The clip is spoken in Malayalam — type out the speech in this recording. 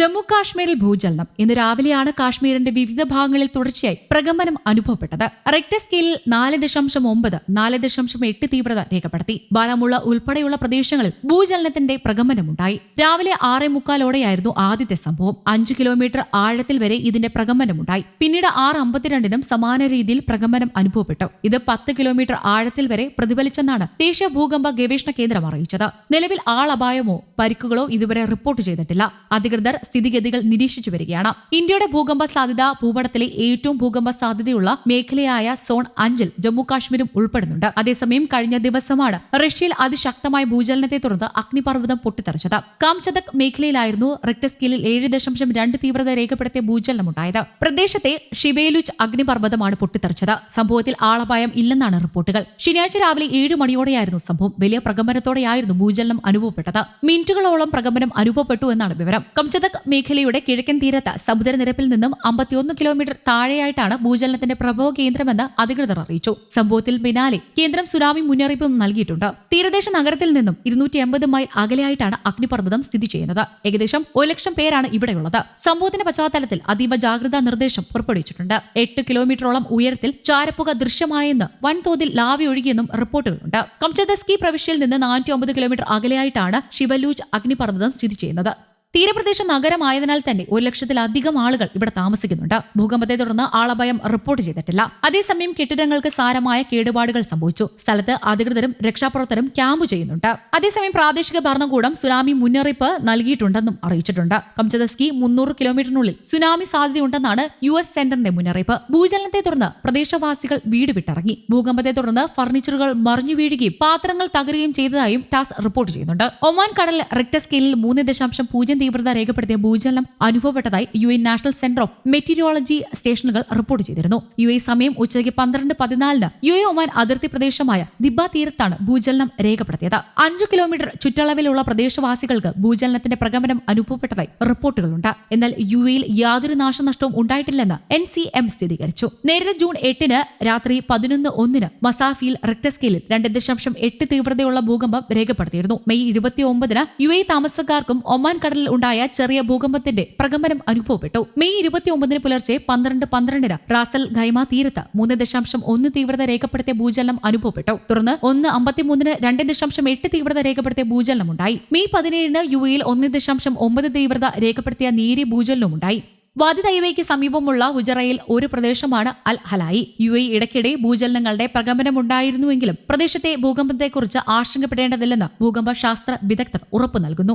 ജമ്മു കാശ്മീരിൽ ഭൂചലനം. ഇന്ന് രാവിലെയാണ് കാശ്മീരിന്റെ വിവിധ ഭാഗങ്ങളിൽ തുടർച്ചയായി പ്രകമ്പനം അനുഭവപ്പെട്ടത്. റെക്ടർ സ്കെയിലിൽ നാല് ദശാംശം ഒമ്പത് നാല് ദശാംശം എട്ട് തീവ്രത രേഖപ്പെടുത്തി. ബാരാമുള്ള ഉൾപ്പെടെയുള്ള പ്രദേശങ്ങളിൽ ഭൂചലനത്തിന്റെ പ്രകമ്പനമുണ്ടായി. രാവിലെ ആറേ മുക്കാലോടെയായിരുന്നു ആദ്യത്തെ സംഭവം. അഞ്ച് കിലോമീറ്റർ ആഴത്തിൽ വരെ ഇതിന്റെ പ്രകമ്പനമുണ്ടായി. പിന്നീട് ആറ് അമ്പത്തിരണ്ടിനും സമാന രീതിയിൽ പ്രകമ്പനം അനുഭവപ്പെട്ടു. ഇത് പത്ത് കിലോമീറ്റർ ആഴത്തിൽ വരെ പ്രതിഫലിച്ചെന്നാണ് ദേശീയ ഭൂകമ്പ ഗവേഷണ കേന്ദ്രം അറിയിച്ചത്. നിലവിൽ ആളപായമോ പരിക്കുകളോ ഇതുവരെ റിപ്പോർട്ട് ചെയ്തിട്ടില്ല. അധികൃതർ സ്ഥിതിഗതികൾ നിരീക്ഷിച്ചു വരികയാണ്. ഇന്ത്യയുടെ ഭൂകമ്പ സാധ്യത ഭൂപടത്തിലെ ഏറ്റവും ഭൂകമ്പ സാധ്യതയുള്ള മേഖലയായ സോൺ അഞ്ചിൽ ജമ്മു കാശ്മീരും ഉൾപ്പെടുന്നുണ്ട്. അതേസമയം കഴിഞ്ഞ ദിവസമാണ് റഷ്യയിൽ അതിശക്തമായ ഭൂചലനത്തെ തുടർന്ന് അഗ്നിപർവതം പൊട്ടിത്തെറിച്ചത്. കാംചതക് മേഖലയിലായിരുന്നു റിക്ടർ സ്കെയിലിൽ ഏഴ് ദശാംശം രണ്ട് തീവ്രത രേഖപ്പെടുത്തിയ ഭൂചലനമുണ്ടായത്. പ്രദേശത്തെ ഷിവേലുച്ച് അഗ്നിപർവതമാണ് പൊട്ടിത്തെറിച്ചത്. സംഭവത്തിൽ ആളപായം ഇല്ലെന്നാണ് റിപ്പോർട്ടുകൾ. ശനിയാഴ്ച രാവിലെ ഏഴ് മണിയോടെയായിരുന്നു സംഭവം. വലിയ പ്രകമ്പനത്തോടെയായിരുന്നു ഭൂചലനം അനുഭവപ്പെട്ടത്. മിനിറ്റുകളോളം പ്രകമ്പനം അനുഭവപ്പെട്ടു എന്നാണ് വിവരം. കംചതക് മേഖലയുടെ കിഴക്കൻ തീരത്ത് സമുദ്രനിരപ്പിൽ നിന്നും അമ്പത്തിയൊന്ന് കിലോമീറ്റർ താഴെയായിട്ടാണ് ഭൂചലനത്തിന്റെ പ്രഭവ കേന്ദ്രമെന്ന് അധികൃതർ അറിയിച്ചു. സംഭവത്തിൽ പിന്നാലെ കേന്ദ്രം സുനാമി മുന്നറിയിപ്പും നൽകിയിട്ടുണ്ട്. തീരദേശ നഗരത്തിൽ നിന്നും ഇരുന്നൂറ്റി എൺപത് മൈൽ അകലെയായിട്ടാണ് അഗ്നിപർവതം സ്ഥിതി ചെയ്യുന്നത്. ഏകദേശം ഒരു ലക്ഷം പേരാണ് ഇവിടെയുള്ളത്. സംഭവത്തിന്റെ പശ്ചാത്തലത്തിൽ അതീവ ജാഗ്രതാ നിർദ്ദേശം പുറപ്പെടുവിച്ചിട്ടുണ്ട്. എട്ട് കിലോമീറ്ററോളം ഉയരത്തിൽ ചാരപ്പുക ദൃശ്യമായെന്ന് വൻതോതിൽ ലാവി ഒഴുകിയെന്നും റിപ്പോർട്ടുകളുണ്ട്. കംചദസ്കി പ്രവിശ്യയിൽ നിന്ന് നാനൂറ്റി ഒമ്പത് കിലോമീറ്റർ അകലെയായിട്ടാണ് ശിവലൂജ് അഗ്നിപർവതം സ്ഥിതി ചെയ്യുന്നത്. തീരപ്രദേശ നഗരമായതിനാൽ തന്നെ ഒരു ലക്ഷത്തിലധികം ആളുകൾ ഇവിടെ താമസിക്കുന്നുണ്ട്. ഭൂകമ്പത്തെ തുടർന്ന് ആളഭയം റിപ്പോർട്ട് ചെയ്തിട്ടില്ല. അതേസമയം കെട്ടിടങ്ങൾക്ക് സാരമായ കേടുപാടുകൾ സംഭവിച്ചു. സ്ഥലത്ത് അധികൃതരും രക്ഷാപ്രവർത്തകരും ക്യാമ്പ് ചെയ്യുന്നുണ്ട്. അതേസമയം പ്രാദേശിക ഭരണകൂടം സുനാമി മുന്നറിയിപ്പ് നൽകിയിട്ടുണ്ടെന്നും അറിയിച്ചിട്ടുണ്ട്. കംചദസ്കി മുന്നൂറ് കിലോമീറ്ററിനുള്ളിൽ സുനാമി സാധ്യതയുണ്ടെന്നാണ് യു എസ് സെന്ററിന്റെ മുന്നറിയിപ്പ്. ഭൂചലനത്തെ തുടർന്ന് പ്രദേശവാസികൾ വീട് വിട്ടിറങ്ങി. ഭൂകമ്പത്തെ തുടർന്ന് ഫർണിച്ചറുകൾ മറിഞ്ഞു വീഴുകയും പാത്രങ്ങൾ തകരുകയും ചെയ്തതായും ടാസ് റിപ്പോർട്ട് ചെയ്യുന്നുണ്ട്. ഒമാൻ കടൽ റിക്ടർ സ്കെയിലിൽ മൂന്ന് ദശാംശം പൂജ്യം തീവ്രത രേഖപ്പെടുത്തിയ ഭൂചലനം അനുഭവപ്പെട്ടതായി U N national centre of meteorology സ്റ്റേഷനുകൾ റിപ്പോർട്ട് ചെയ്തിരുന്നു. യു എ സമയം ഉച്ചയ്ക്ക് പന്ത്രണ്ട് പതിനാലിന് യു എ ഒമാൻ അതിർത്തി പ്രദേശമായ ദിബ തീരത്താണ് ഭൂചലനം രേഖപ്പെടുത്തിയത്. അഞ്ചു കിലോമീറ്റർ ചുറ്റളവിലുള്ള പ്രദേശവാസികൾക്ക് ഭൂചലനത്തിന്റെ പ്രകമ്പനം അനുഭവപ്പെട്ടതായി റിപ്പോർട്ടുകളുണ്ട്. എന്നാൽ യു എയിൽ യാതൊരു നാശനഷ്ടവും ഉണ്ടായിട്ടില്ലെന്ന് എൻ സി എം സ്ഥിരീകരിച്ചു. നേരത്തെ ജൂൺ എട്ടിന് രാത്രി പതിനൊന്ന് ഒന്നിന് മസാഫിയിൽ റിക്ടർ സ്കെയിലിൽ രണ്ട് ദശാംശം എട്ട് തീവ്രതയുള്ള ഭൂകമ്പം രേഖപ്പെടുത്തിയിരുന്നു. മെയ് ഇരുപത്തി ഒമ്പതിന് യു എ താമസക്കാർക്കും ഒമാൻ കടലിൽ ഉണ്ടായ ചെറിയ ഭൂകമ്പത്തിന്റെ പ്രകമ്പനം അനുഭവപ്പെട്ടു. മെയ് ഇരുപത്തിയൊമ്പതിന് പുലർച്ചെ പന്ത്രണ്ട് പന്ത്രണ്ടിന് റാസൽ ഖൈമ തീരത്ത് മൂന്ന് ദശാംശം ഒന്ന് തീവ്രത രേഖപ്പെടുത്തിയ ഭൂചലനം അനുഭവപ്പെട്ടു. തുടർന്ന് ഒന്ന് അമ്പത്തിമൂന്നിന് രണ്ട് ദശാംശം എട്ട് തീവ്രത രേഖപ്പെടുത്തിയ ഭൂചലനം ഉണ്ടായി മെയ് പതിനേഴിന് യു എയിൽ ഒന്ന് ദശാംശം ഒമ്പത് തീവ്രത രേഖപ്പെടുത്തിയ നേരിയ ഭൂചലനമുണ്ടായി. വാദി ഹൈവേക്ക് സമീപമുള്ള ഹുജറയിൽ ഒരു പ്രദേശമാണ് അൽ ഹലായി. യു എ ഇടയ്ക്കിടെ ഭൂചലനങ്ങളുടെ പ്രകമ്പനമുണ്ടായിരുന്നുവെങ്കിലും പ്രദേശത്തെ ഭൂകമ്പത്തെക്കുറിച്ച് ആശങ്കപ്പെടേണ്ടതില്ലെന്ന് ഭൂകമ്പ ശാസ്ത്ര വിദഗ്ധർ ഉറപ്പു നൽകുന്നു